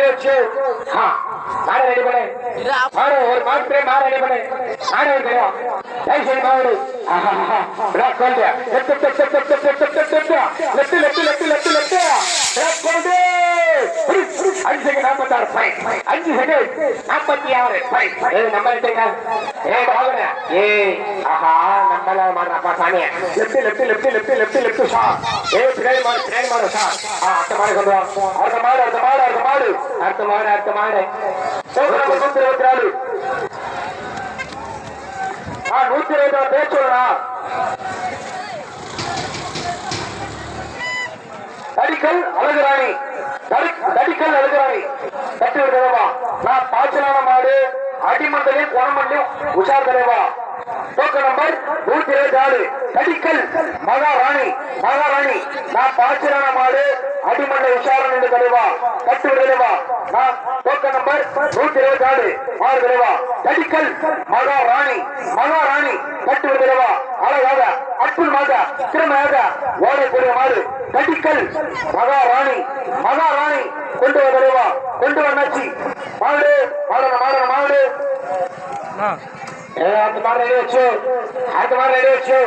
Ready வச்சு ஆ மாடு ready பண்ணு. மாடு ஒரு மாடு பேர் மாடு ரெடி பண்ணு. மாடு ஒரு தெரியும் ஜெய் சரி மாடு பிளாக் கொண்டு left left left left left left left left left left black அஞ்சு செகண்ட் நாற்பத்தாறு ஃபைன் அஞ்சு செகண்ட் நாற்பத்தி ஆறு ஃபைன் நம்ம ஏ பாவன ஏ ஆஹா நம்மள மாடுறாப்பா சாமி left left left left left left Shah ஏ பின்னாடி மாடு பின்னாடி மாடு ஷா ஆ அடுத்த மாடு கொண்டு வா அடுத்த மாடு அடுத்த மாடு அடுத்த மாடு அடுத்த மாடு அடுத்த மாடு நூத்தி இருபத்தி நாலு ஆ நூத்தி இருபத்தி நாலு பேர் சொல்லலாம். தடிக்கல் அழகுராணி. தடி- தடிக்கல் அழகுராணி. தட்டி விடுறவா நான் பாய்ச்சலான மாடு அடிமண்டலையும் குணமண்டையும் உஷார் தலைவா. டோக்கன் நம்பர் நூத்தி இருபத்தி நாலு கடிக்கல் மகாராணி மகாராணி நான் பாய்ச்சலான மாடு அடிமண்டை உஷாரன் என்று தலைவா கட்டு தலைவா நான் டோக்கன் நம்பர் நூத்தி இருபத்தி ஆறு ஆறு தலைவா தடிக்கல் மகாராணி மகாராணி கட்டு தலைவா அழகாக அற்புள் மாதா திறமையாக ஓடக்கூடிய மாடு. கடிக்கல் மகாராணி மகாராணி கொண்டு வந்தவா கொண்டு வந்தாச்சு மாடு மாடன மாடன மாடு. அடுத்த மாதிரி ரெடி வச்சு அடுத்த மாதிரி ரெடி வச்சு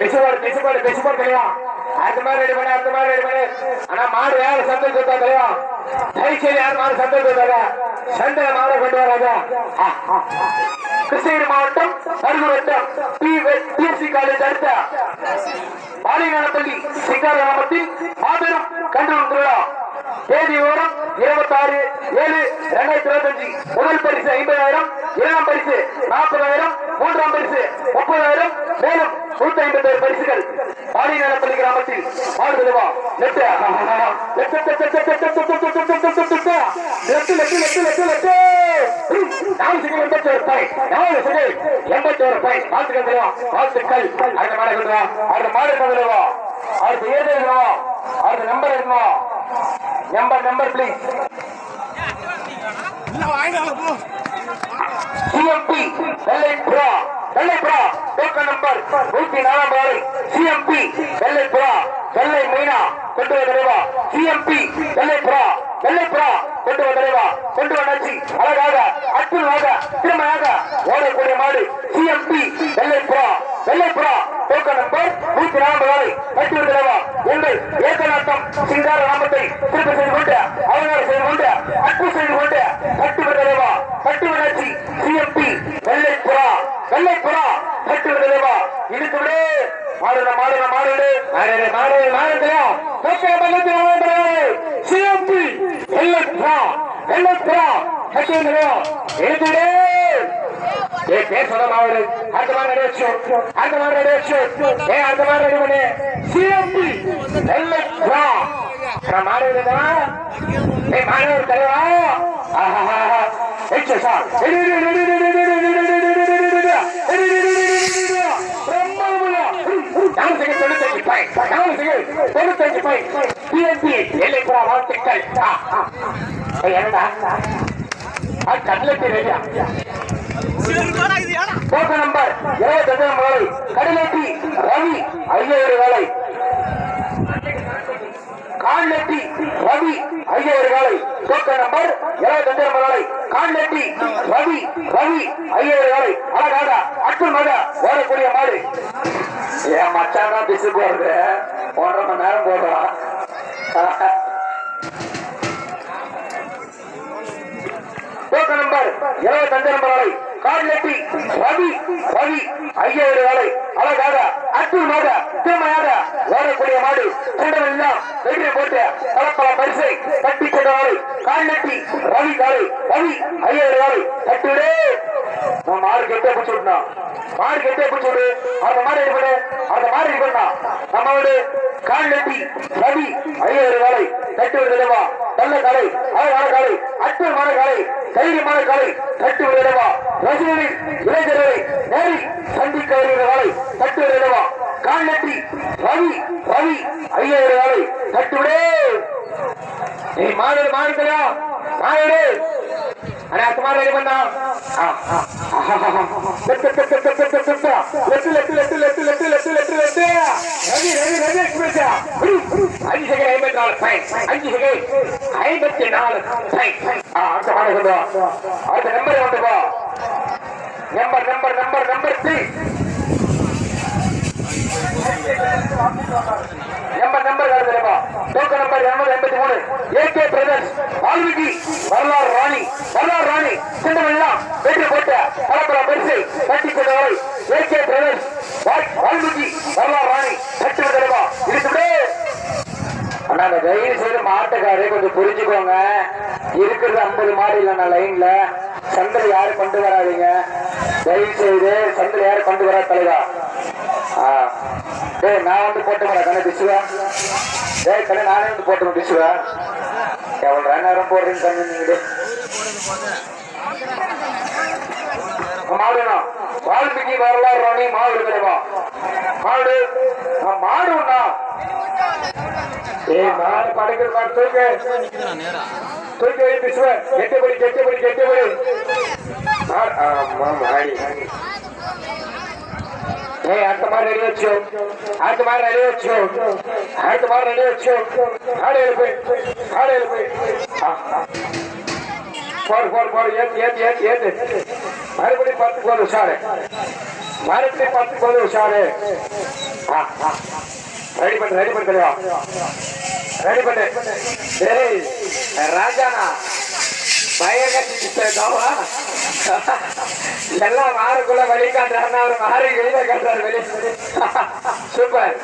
பிசுபாடு பிசுபாடு பிசுபாடு தெரியா அடுத்த மாதிரி ரெடி பண்ணு அடுத்த மாதிரி ரெடி பண்ணு. ஆனா மாடு யாரு சந்தை கொடுத்தா தெரியா தயவுசெய்து யார் மாடு சந்தை கொடுத்தாங்க? சந்தையில மாடை கொண்டு வராங்க. கிருஷ்ணகிரி மாவட்டம் கருது வட்டம் பிஎஸ்சி காலேஜ் அடுத்த பாலிகானப்பள்ளி சிங்கார கிராமத்தில் மாபெரும் கண்டனம் தேதி விவரம் இருபத்தி ஆறு ஏழு இரண்டாயிரத்தி இருபத்தி அஞ்சு முதல் பரிசு ஐம்பதாயிரம் இரண்டாம் பரிசு நாற்பதாயிரம் மூன்றாம் பரிசு முப்பதாயிரம் மேலும் நூத்தி ஐம்பத்தி ஏழு பரிசுகள் பாலிகானப்பள்ளி கிராமத்தில் மாடு விழுவா லெட்டு லெட்டு லெட்டு லெட்டு லெட்டு லெட்டு நாலு செகண்ட் எண்பத்தி ஒரு பாய் நாலு செகண்ட் எண்பத்தி ஒரு பாய் வாழ்த்துக்கள் வாழ்த்துக்கள் அடுத்த மாடு கொண்டு வா அடுத்த மாடு கொண்டு வா அடுத்த ஏழு இருக்கணும் அடுத்த நம்பர் இருக்கணும் நம்பர் நம்பர் பிளீஸ் சிஎம்பி வெள்ளைப்புறா வெள்ளைப்புறா டோக்கன் நம்பர் நூத்தி நாலாம் பாலை சிஎம்பி வெள்ளைப்புறா வெள்ளை மீனா கொண்டு வர தலைவா. சிஎம்பி வெள்ளைப்புறா வெள்ளைப்புறா கொண்டு வர தலைவா. கொண்டு வந்தாச்சு அழகாக அற்புதமாக திறமையாக ஓடக்கூடிய மாடு. சிஎம்பி வெள்ளைப்புறா வெள்ளைப்புறா டோக்கன் நம்பர் நூத்தி நான்கு வரை எட்டு தலைவா உங்கள் ஏக்கநாத்தம் சிங்கார நாமத்தை திருப்பி செய்து கொண்டு அவதாரம் செய்து கொண்டு அற்பு செய்து கொண்டு கட்டும தலைவா கட்டுமனாட்சி சிஎம்பி வெள்ளைப்புறா. வெள்ளைப்புறா கட்டும தலைவா இதுக்குள்ளே மாடுற மாடுற மாடுடு மாடுற மாடுற மாடுடையா டோக்கன் பக்கத்து மாடுற சிஎம்பி வெள்ளைப்புறா. வெள்ளைப்புறா கட்டும தலைவா இதுக்குள்ளே ஏ பேர் சொல்ல மாவடு அடுத்த மாதிரி ரெடி வச்சு அடுத்த மாதிரி ரெடி வச்சு ஏ அடுத்த மாதிரி ரெடி பண்ணு சிஎம்பி நெல்லை வா நான் மாணவர் ஏ மாணவர் தலைவா ஆஹா எச்சு sir ready ready ready ready ready ready தொண்ணூத்தஞ்சு பை பிஎன்பி எல்லைப்புற வாழ்த்துக்கள் என்னடா கண்ணில் தெரியா ரெடியா போட்ட நம்பர் இருபத்தி எட்டாம் வேலை கடலெட்டி ரவி ஐயாயிரம் வேலை. கால்லெட்டி ரவி ஐயாயிரம் வேலை. போட்ட நம்பர் இருபத்தி எட்டாம் வேலை கால்லெட்டி ரவி ரவி ஐயாயிரம் வேலை. அழகாடா அற்புள் மகா ஓடக்கூடிய மாடு. என் மச்சான் தான் பிசு போடுறது ஒன்றரை மணி நேரம் போடுறான் போக்க நம்பர் இருபத்தி அஞ்சு நம்பர் வேலை கார்லெட்டி ரவி ரவி ஐயாயிரம் வேலை அழகாக அற்புதமாக திறமையாக ஓடக்கூடிய மாடு கூண்டமெல்லாம் வெளியே போட்டு கலப்பல பரிசை கட்டி கொண்ட வேலை கார்லெட்டி ரவி காலை ரவி ஐயாயிரம் வேலை கட்டுடே. நம்ம மாடு கெட்டே பிடிச்சு விட்டோம் மாடு கெட்டே பிடிச்சு விடு. அந்த மாடு இது பண்ணு? அந்த மாடு இது பண்ணா? நம்மளோட கால்நட்டி ரவி ஐயாயிரம் வேலை கட்டுவது விடுதலைவா நல்ல காலை அழகான காலை அற்புதமான காலை தைரியமான காலை தட்டு விளையாடவா ரஜினியின் இளைஞர்களை நேரில் சந்திக்க வருகிற காலை தட்டு விளையாடவா கால்நட்டி ரவி ரவி ஐயாயிர காலை தட்டுவிடே நீ மாடு மாடுதலா மாடு அடே சுமார் ரெடி பண்ணா அஞ்சு செகண்ட் ஐம்பத்தி நாலு அஞ்சு செகண்ட் ஐம்பத்தி நாலு. அடுத்த வா அடுத்த நம்பர் கொண்டு number number number number three number number வருதுலப்பா token number இருநூறு எண்பத்தி மூணு. ஏகே பிரதர்ஸ் வால்மீகி வரலாறு ராணி வரலாறு ராணி சிந்தமெல்லாம் வெற்றி போட்ட பலப்பல பரிசை கட்டி கொண்டவரை. ஏகே பிரதர்ஸ் கொஞ்சம் புரிஞ்சுக்கோங்க. இருக்கிறது ஐம்பது மாடு இல்லைண்ணா லைன்ல சந்தில் யாரும் கொண்டு வராதீங்க. தயவு செய்து சந்தில் யாரும் கொண்டு வரா தலைவா. டேய் நான் வந்து போட்டு கண்ணை பிசுவா. டேய் கண்ணு நானே வந்து போட்டு பிசுவா. எவ்வளோ நேரம் போடுறீங்க கண்ணு நீங்க மாடுனா வால்மீகி வரலாறு மாடு கிடைவா மாடு ஆ, மாடு ஒண்ணா மாடு மாடு ఏ నార పడక పడుతుంది తొలికే విశ్వ గట్టిబడి గట్టిబడి గట్టిబడి అమ్మ మాడి ఏ అర్థ మారు రెడీ వచ్చు అర్థ మారు రెడీ వచ్చు అర్థ మారు రెడీ వచ్చు ఆడే వెళ్ళిపోయి ఆడే వెళ్ళిపోయి పోడు పోడు పోడు ఏది ఏది ఏది ఏది మరిపడి పత్తుకోదు సారే మరిపడి పత్తుకోదు సారే ரெடி பண்ணு ரெடி பண்ணு தெரியா ரெடி பண்ணு. டேய் ராஜானா எல்லாம் மாறுக்குள்ள வழி காட்டுறாருன்னா அவர் மாறி வெளியில காட்டுறாரு வெளியே சூப்பர்.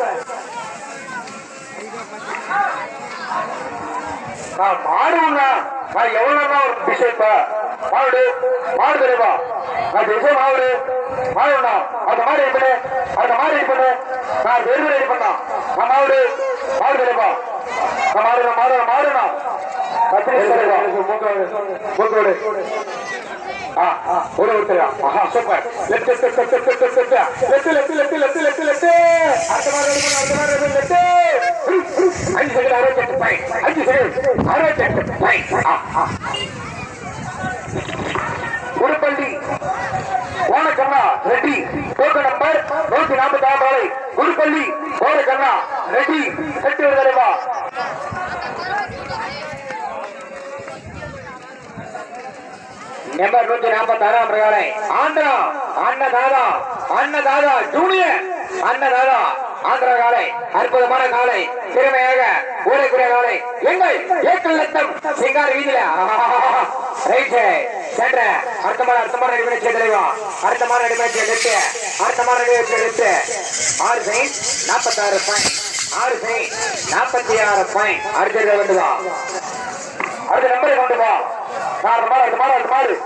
நான் மாடுனா நான் எவ்வளவு ஒரு விஷயப்ப மாடு மாடு தெரியுமா நான் திசை மாடு மாடுனா அந்த மாதிரி பண்ணு அந்த மாதிரி பண்ணு நான் வெறும் ரெடி பண்ணா மாடு தெரியுமா நான் மாடு நான் மாடு நான் மாடுனா கத்திரி தெரியுமா மூக்கோடு ஆ ஒரு ஒருத்தரா ஆஹா super left left left left left left left left left left left அடுத்த மாதிரி ரெடி பண்ணு அடுத்த மாதிரி ரெடி லெஃப்ட் அஞ்சு செகண்ட் அறுபத்தெட்டு பாயிண்ட் அஞ்சு செகண்ட் அறுபத்தெட்டு பாயிண்ட் ஆ ஆ தள்ளி போரு கண்ணா. ரெடி. செட்டு தலைவா நம்பர் நூத்தி நாற்பத்தி ஆறாம் பிரகாரம். ஆந்திரா. அண்ணதாதா அண்ணதாதா ஜூனியர். அண்ணதாதா ஆந்திரா காலை. அற்புதமான காலை. திறமையாக ஊரைக்குரிய காலை எங்கள் ஏக்கல் லட்சம் சிங்கார் வீதியில. ரைட் சென்ற அர்த்தமான அர்த்தமான ரெடி தலைவா. அர்த்தமான ரெடி அர்த்தமான ஆறு சைன் நாற்பத்தாறு பாயிண்ட் ஆறு சைன் நாற்பத்தி ஆறு பாயிண்ட் கொண்டு வா. அடுத்த நம்பரை கொண்டு வா. நாலு மாடு அடுத்த மாடு அடுத்த மாடு.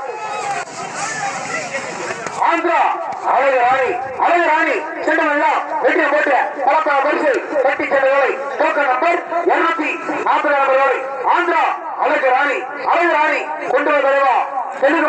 ஆந்திரா. அழகு ராணி அழகு ராணி. செல்லும் வெற்றி போட்டு பலப்பல பரிசு கட்டி சென்ற டோக்கன் நம்பர் இருநூத்தி நாற்பது நம்பர் வேலை ஆந்திரா அழகு ராணி அழகு ராணி. கொண்டு வர தலைவா.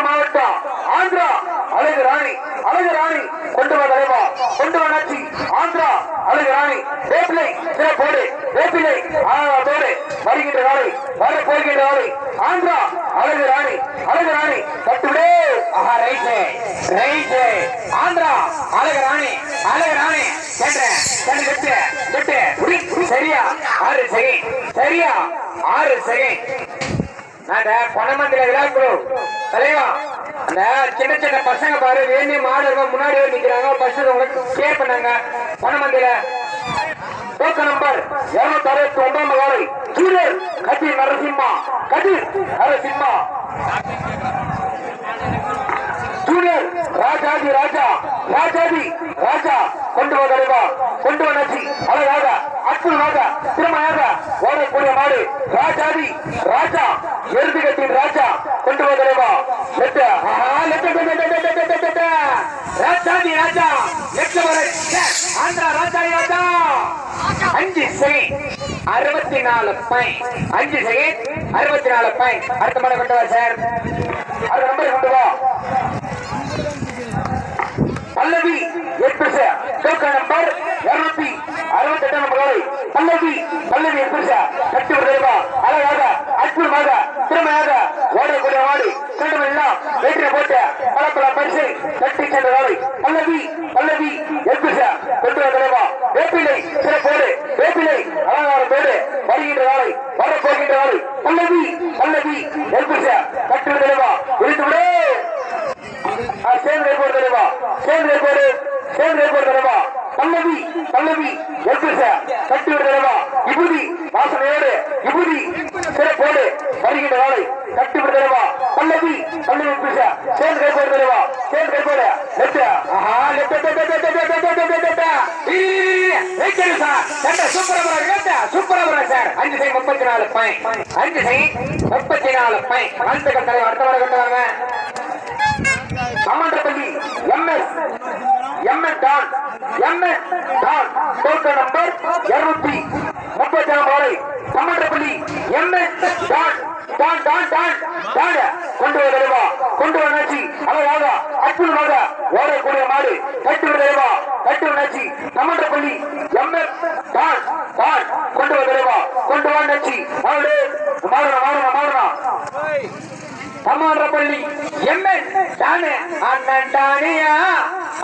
மாவட்டம் ஆந்திரா. அழகு ராணி அழகு ராணி கொண்டு வர தலைவா கொண்டு வந்தாச்சு ஆந்திரா அழகு ராணி வேப்பிலை சிறப்போடு வேப்பிலை ஆதோடு வருகின்ற நாளை வர போகின்ற நாளை. ஆந்திரா அழகு ராணி அழகு ராணி கட்டுவிடு ஆஹா ரைட்டு ரைட்டு ஆந்திரா அழகு ராணி அழகு ராணி கேட்டேன் சென்று விட்டு சரியா? ஆறு செகண்ட். சரியா? ஆறு செகண்ட். நாங்க பணமந்திர விழாக்குழு தலைவா அந்த சின்ன சின்ன பசங்க பாரு வேண்டி மாடு முன்னாடி நிற்கிறாங்க நிக்கிறாங்க பசங்க உங்களுக்கு கேர் பண்ணாங்க. பணமந்திர டோக்கன் நம்பர் இருநூத்தி அறுபத்தி ஒன்பதாம் வாரை ஜூனியர் கதிர் நரசிம்மா கதிர் நரசிம்மா. சூரியர் ராஜாஜி ராஜா. ராஜாதி ராஜா கொண்டு வா தலைவா கொண்டு வந்தாச்சு அழகாக அற்புதமாக திறமையாக ஓடக்கூடிய மாடு. ராஜாதி ராஜா எருது கட்டின் ராஜா கொண்டு வா தலைவா. லெட்ட ராஜாஜி ராஜா லெட்ட ஆந்திரா ராஜாஜி ராஜா. அஞ்சு செகண்ட் அறுபத்தி நாலு பாயிண்ட் அஞ்சு செகண்ட் அறுபத்தி நாலு பாயிண்ட் அடுத்த மாடு கொண்டு வா சார். அடுத்த நம்பர் கொண்டு வா. பல்லவி எட்பிசா. டோக்கன் நம்பர் இருநூத்தி அறுபத்தி எட்டாம் நம்பர் வரை பல்லவி பல்லவி எட்பிசா. கட்டி வருகிறதா அழகாக அற்புதமாக திறமையாக ஓடக்கூடிய வாடி சட்டம் எல்லாம் வெற்றி போட்ட பல பல பரிசை கட்டி சென்ற நாளை பல்லவி பல்லவி எட்பிசா. கொண்டு வருகிறதா வேப்பிலை சிறப்போடு வேப்பிலை அலங்காரத்தோடு வருகின்ற நாளை வரப்போகின்ற நாளை. பல்லவி பல்லவி எட்பிசா. கட்டி வருகிறதா குறித்து விட. ஆ, சேர்ந்து ஏற்பாடு தெளிவா சேர்ந்து ஏற்பாடு சேர்ந்து ஏற்பாடு பல்லவி பல்லவி எல்பிச கட்டு விடு தெளிவா இபுதி வாசனையோடு இபுதி சிறப்போடு வருகின்ற வேலை கட்டு விடு தெளிவா பல்லவி பல்லவி எல்பிச சேர்ந்து ஏற்பாடு தெளிவா சேர்ந்து ஏற்பாடு லெஃப்ட் ஆஹா சார். சை முப்பத்தி நாலு பை. அஞ்சு சை முப்பத்தி நாலு பை. வாழ்த்துக்கள் கட்டளை அடுத்த வர கொண்டு வாங்க MS MS Don MS Don token number இருநூத்தி முப்பத்தி ஆறு வாழை Samandapalli MS Don Don Don Don Don. கொண்டு வர தலைவா. கொண்டு வர நாச்சி. அழகாக அற்புதமாக ஓடக்கூடிய மாடு. கட்டு வர தலைவா. கட்டு வர Nachi. Samandapalli MS Don Don. கொண்டு வர தலைவா. கொண்டு வர நாச்சி. மாடு மாறணும் மாறணும் மாறணும் சமாரப்பள்ளி எம்என் தானே அண்ணன் தானியா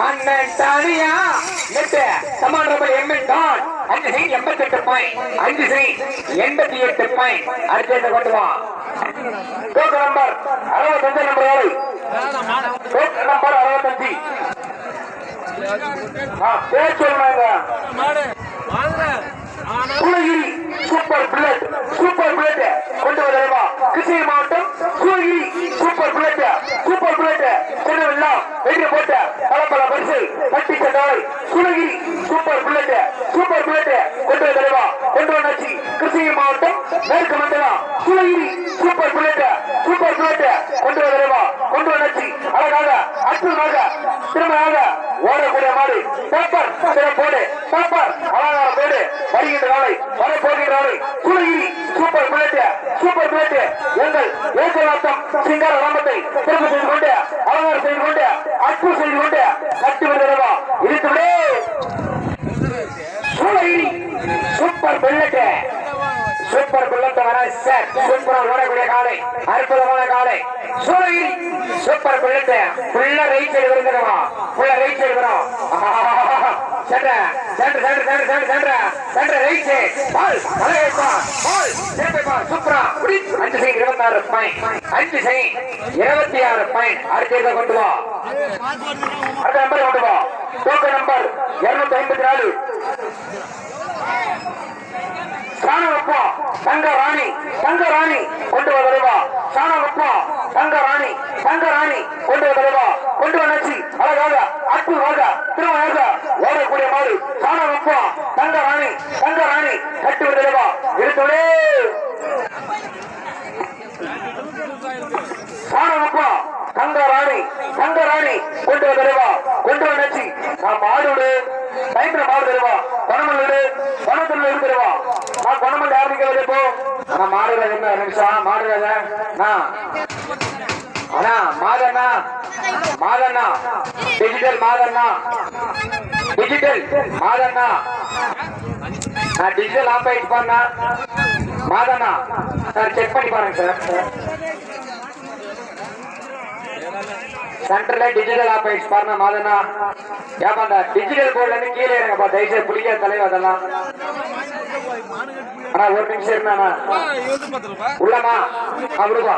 அண்ணன் தானியா நெட்டு. சமாரப்பள்ளி எம்என் தான் அஞ்சு சை எண்பத்தி எட்டு பாயிண்ட் அஞ்சு சை எண்பத்தி எட்டு பாயிண்ட் அடுத்த கொண்டு வா? டோக்கன் நம்பர் அறுபத்தஞ்சு நம்பர் ஏழு. டோக்கன் நம்பர் அறுபத்தஞ்சு. பேர் சொல்லுவாங்க Shoolagiri super bullet super bullet. கொண்டு வரவா கிருஷ்ணகிரி மாவட்டம் Shoolagiri. Super bullet super bullet. செல்லவெல்லாம் வெற்றி போட்ட பல பல பரிசு கட்டி நாளை Shoolagiri super bullet super bullet. கொண்டு வரவா கொண்டு வந்தாச்சு கிருஷ்ணகிரி மாவட்டம் மேற்கு மண்டலம் Shoolagiri super bullet super bullet. கொண்டு வரவா கொண்டு வந்தாச்சு அழகாக அற்புதமாக திறமையாக ஓடக்கூடிய மாடு பேப்பர் சிறப்போடு பேப்பர் அலங்கார போடு வருகின்ற நாளை வர போகின்ற நாளை Shoolagiri super blade super blade எங்கள் ஏகலாட்டம் சிங்கார ராமத்தை திரும்ப செய்து கொண்டு அலங்காரம் செய்து கொண்டு அற்பு செய்து கொண்டு கட்டி விடுகிறவா இழுத்து விடு. சூப்பர் புல்லட் சூப்பர் புல்லட் வர சார். சூப்பர் ஓடக்கூடிய காலை. அற்புதமான காலை. சூளகிரி சூப்பர் புல்லட் ஃபுல்லா ரைட் சைடு வருகிறவா ஃபுல்லா ரைட் சைடு வரும். சென்ற சென்ற சென்ற சென்ற சென்ற சென்ற சென்ற ரைட் சைடு பால் அழகா பால் சேப்பா சூப்பரா. குடி அஞ்சு சை இருபத்தி ஆறு பாயிண்ட் அஞ்சு சை இருபத்தி ஆறு பாயிண்ட் அடுத்த கொண்டு வா. அடுத்த நம்பர் கொண்டு வா. டோக்கன் நம்பர் இருநூத்தி ஐம்பத்தி நாலு. சாணவப்பா தங்க ராணி தங்க ராணி கொண்டு வருவா சாணவப்பா தங்க ராணி தங்க ராணி கொண்டு வருவா கொண்டு வந்தாச்சு அழகாக அற்புதமாக திருமணமாக ஓடக்கூடிய மாடு. சாணவப்பா தங்க ராணி தங்க ராணி கட்டு வருவா எடுத்தோடே. சாணவப்பா தங்க ராணி தங்க ராணி கொண்டு வருவா நான் மாடோடு டைம்ல மாடு தருவா. பணமல்லோடு பணத்துல தருவா. நான் பணமல் ஆரம்பிக்கிறது இப்போ நான் மாடுல என்ன? நிமிஷம் மாடுல அண்ணா. மாதண்ணா மாதண்ணா டிஜிட்டல் மாதண்ணா டிஜிட்டல் மாதண்ணா நான் டிஜிட்டல் ஆப் ஆயிட்டு பாருண்ணா மாதண்ணா சார் செக் பண்ணி பாருங்க சார். சென்டர்ல டிஜிட்டல் ஆப் ஆயிடுச்சு பாருங்க மாதனா ஏப்பாண்டா டிஜிட்டல் போர்டுல இருந்து கீழே இறங்கப்பா தயவுசெய்து புளிக்க தலைவர் அதெல்லாம். ஆனா ஒரு நிமிஷம் இருந்தானா உள்ளமா அவருப்பா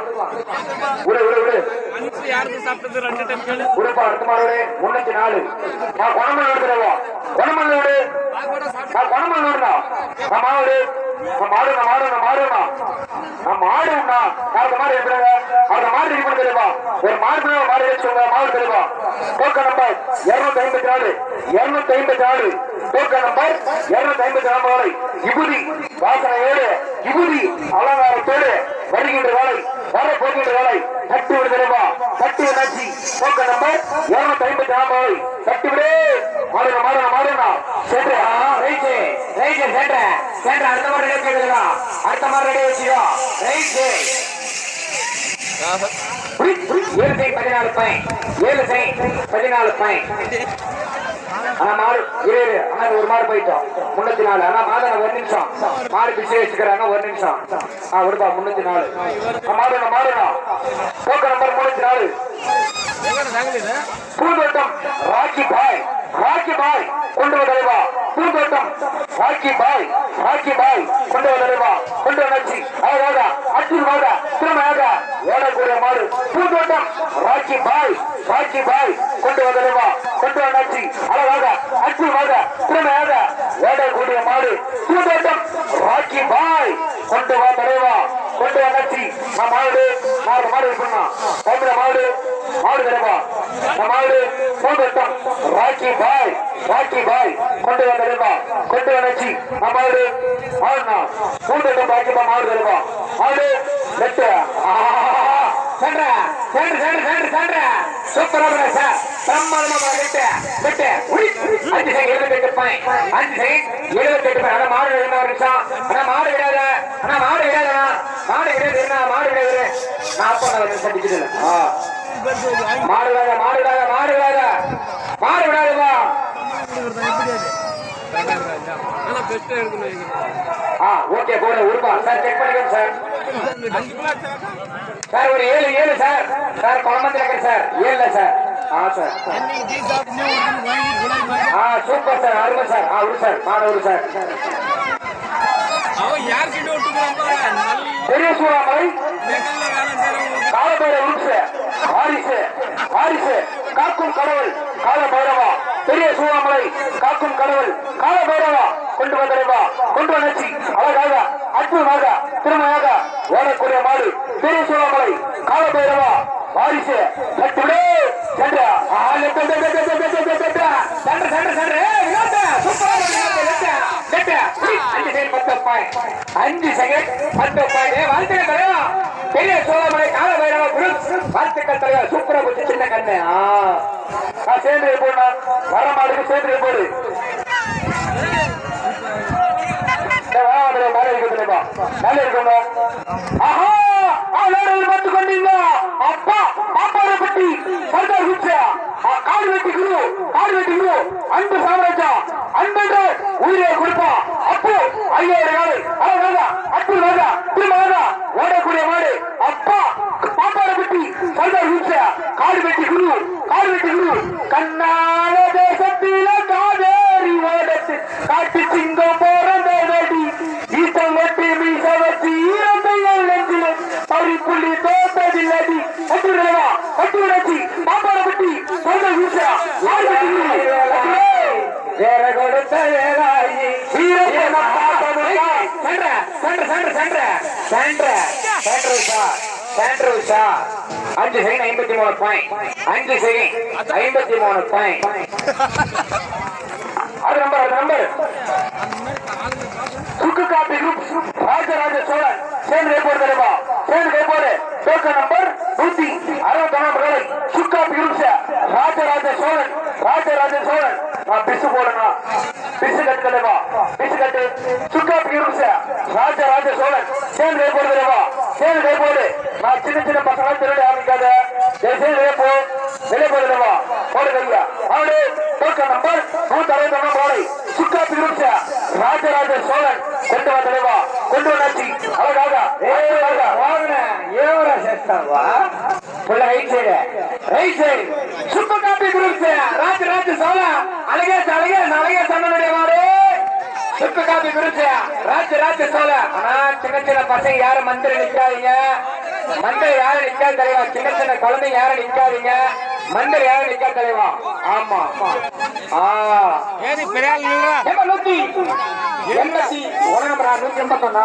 விடு விடு விடு உடுப்பா அடுத்த மாதிரி முன்னூத்தி நாலு. நான் குணமல் எடுத்துருவா குணமல் விடு நான் குணமல் விடுறா நான் மாடு நம்ம மாடு நான் மாடு நம்ம மாடுண்ணா நான் மாடுண்ணா எப்படிங்க அடுத்த மாடு ரெடி தெரியுமா? ஒரு மாடு பிள்ளை மாடு தெரியுமா டோக்கன் நம்பர் இருநூத்தி ஐம்பத்தி நாலு இருநூத்தி ஐம்பத்தி டோக்கன் நம்பர் இருநூத்தி ஐம்பத்தி நாலு. வேலை இபுதி வாசனையோடு இபுதி அலங்காரத்தோடு வருகின்ற வேலை வர போகின்ற வேலை. தட்டு விடு தெரியுமா? தட்டு என்னாச்சு டோக்கன் நம்பர் இருநூத்தி ஐம்பத்தி நாலு வேலை தட்டு விடு. மாடுங்க மாடுங்க மாடுங்க. சென்று ரைட்டு ரைட்டு அடுத்த மாதிரி ரெடி வச்சுக்கோ அடுத்த மாதிரி ரெடி வச்சுக்கோ. ரைட்டு ஏழு சை பதினாலு பாயிண்ட் ஏழு சை பதினாலு பாயிண்ட் ஆனா மாடு இரு இரு. ஆனா ஒரு மாடு போயிட்டோம் முன்னூத்தி நாலு. ஆனா மாடு ஒரு நிமிஷம். மாடு பிச்சை வச்சுக்கிறாங்க ஒரு நிமிஷம். ஆ விடுப்பா முன்னூத்தி நாலு. ஆ, மாடுண்ணா மாடுண்ணா டோக்கன் நம்பர் முன்னூத்தி நாலு. பூந்தோட்டம் ராக்கி பாய் ராக்கி பாய். கொண்டு வந்தலைவா பூந்தோட்டம் ராக்கி பாய் ராக்கி பாய். கொண்டு வந்தலைவா கொண்டு வந்தாச்சு அழகாக அற்புதமாக திறமையாக ஓடக்கூடிய மாடு பூந்தோட்டம் ராக்கி பாய் ராக்கி பாய். கொண்டு வந்தலைவா கொண்டு வந்தாச்சு அழகாக அற்புதமாக திறமையாக ஓடக்கூடிய மாடு. பூந்தோட்டம் ராக்கி பாய். கொண்டு வா தலைவா. கொண்டு வந்தாச்சு நான் மாடு மாடு மாடு பண்ணா தமிழ மாடு மாடு தலைவா. நான் மாடு பூந்தோட்டம் ராக்கி பாய். ராக்கி பாய். கொண்டு வா தலைவா. கொண்டு வந்தாச்சு நான் மாடு மாடுனா பூந்தோட்டம் ராக்கி பாய் மாடு தலைவா. மாடு லெட்டு சென்ற சென்று சென்று சென்று சென்று சூப்பராக சார். பிரம்மாண்டமாக லெட்டு லெட்டு அஞ்சு செகண்ட் எழுபத்தெட்டு பாயிண்ட் அஞ்சு செகண்ட் எழுபத்தெட்டு பாயிண்ட் ஆனா மாடு விடாத நிமிஷம் ஆனா மாடு விடாத. ஆனா மாடு மாடு விடாது என்ன மாடு விடாது நிமிஷம் மாடு விடாத மாடு விடாத மாடு விடாத. மாடு ஆனா ஆ ஓகே போட உருப்பா சார் செக் பண்ணிக்கோங்க சார். சார் ஒரு ஏழு ஏழு சார். சார் குழம்பு இருக்கிற சார். ஏழுல சார். ஆ சார் ஆ சூப்பர் சார். அருமை சார். ஆ ஒரு சார். மாடு ஒரு சார். பெரிய சூறாமலை லெவல்ல வேலை செய்றவங்க காலபைர உருசு வாரிசு. வாரிசு. காக்கும் கடவுள். கால பைரவா பெரிய சூறாமலை காக்கும் கடவுள். கால பைரவா கொண்டு வந்தடைவா கொண்டு வந்தாச்சு அழகாக அற்புதமாக திறமையாக ஓடக்கூடிய மாடு பெரிய சூறாமலை காலபைரவா வாரிசு கட்டுவிடு சென்ற சென்று சென்று சென்று அஞ்சு செகண்ட் பத்து பாயிண்ட் வாழ்த்துக்கள் தலைவா. பெரிய சோழமலை கால பைரவ குரு. வாழ்த்துக்கள் தலைவா. சூப்பரா போச்சு சின்ன கண்ணு. சேர்ந்து போடுறா வர மாடுக்கு சேர்ந்து போடு. மேல இருக்கு மேல இருக்கணும் ஆஹா ஆளோடு வந்து கொண்டீங்க அப்பா பாப்பாரை பட்டி சர்தார் குச்சா காடு வெட்டி குரு காடு வெட்டி குரு அன்பு சாம்ராஜா அன்பென்று உயிரை கொடுப்பா அப்போ ஐயாயிரம் நாள் அழகாக திரும்ப ஓடக்கூடிய மாடு அப்பா பாப்பாரை சர்தார் குச்சா காடு வெட்டி குரு காடு வெட்டி குரு கண்ணால தேசத்தில காதே ஓடத்து காட்டு சிங்கம் போறந்தடி ஈட்டம் வெட்டி மீச வச்சு ஈரத்தைகள் நெஞ்சிலே பறி தோத்ததில்லடி கட்டுவிடவா கட்டுவிடச்சி பாப்பாரை பட்டி சொல்ல வீசா வேற கொடுத்த வேலாயி சென்ற சென்ற சென்ற சென்ற. சென்ற சென்ற உஷா சென்ற உஷா. அஞ்சு செகண்ட் ஐம்பத்தி மூணு பாயிண்ட் அஞ்சு செகண்ட் ஐம்பத்தி மூணு பாயிண்ட் அது நம்பர். அது நம்பர் சுக்கு காப்பி குரூப் ராஜராஜ சோழன். சேர்ந்து கைப்போடு தலைவா. சேர்ந்து கைப்போடு டோக்கன் நம்பர் நூத்தி அறுபத்தி ஒன்னாம் வேலை சுக்காப்பி குரூப் ராஜராஜ சோழன். ராஜராஜ சோழன். நான் பிசு போடணும் பிசு கட்டு தலைவா. பிசு கட்டு. சுக்காப்பி குரூப் ராஜராஜ சோழன். சேர்ந்து கைப்போடு தலைவா. சேர்ந்து கைப்போடு நான் சின்ன சின்ன பசங்க திருட ஆரம்பிக்காத. சேர்ந்து கைப்போ வெளியே போடு தலைவா. போடு கையா. அவரு டோக்கன் நம்பர் நூத்தி அறுபத்தி ராஜராஜ சோழன் கொண்டு வா தலைவா கொண்டு வந்தாச்சு வாங்கின ஏவர சேர்த்தாவா உள்ள right side right side super coffee group Rajaraja Cholan அழகே அழகே அழகே சொன்னனுடைய மாறு சுப்பு காப்பி குருச்சு ராஜ ராஜ சோழ. ஆனா சின்ன சின்ன பசங்க யாரும் மந்திரி நிக்காதீங்க மந்திரி யாரும் நிக்காது தலைவா. சின்ன சின்ன குழந்தைங்க யாரும் நிக்காதீங்க மந்திரி யாரும் நிக்காது தலைவா. ஆமா ஆ. ஏறி பெரிய ஆள் நில்றா எண்பத்தி எண்பத்தி ஒன்னாம் நூத்தி எண்பத்தொன்னா?